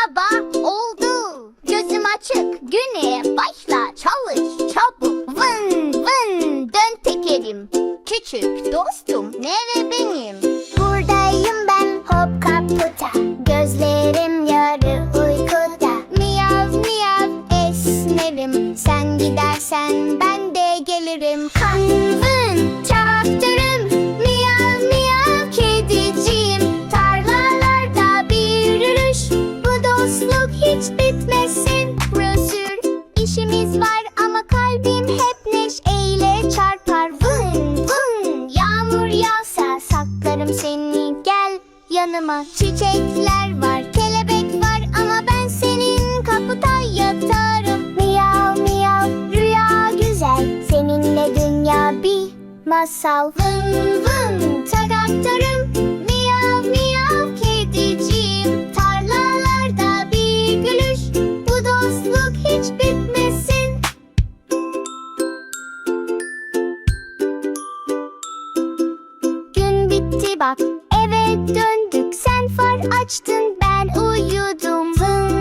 Sabah oldu. Gözüm açık. Güne başla. Çalış çabuk. Vın vın. Dön tekerim. Küçük dostum. Nere benim? Buradayım ben hop kaputa. Gözlerim yarı uykuda. Miyav miyav esnerim. Sen gidersen ben de gelirim. Kanvın hiç bitmesin. Brosür işimiz var ama kalbim hep neşeyle çarpar. Vın vın yağmur yağsa saklarım seni gel yanıma. Çiçekler var, kelebek var ama ben senin kaputa yatarım. Miyav miyav rüya güzel seninle dünya bir masal. Vın vın bak. Eve döndük sen far açtın ben uyudum. Vın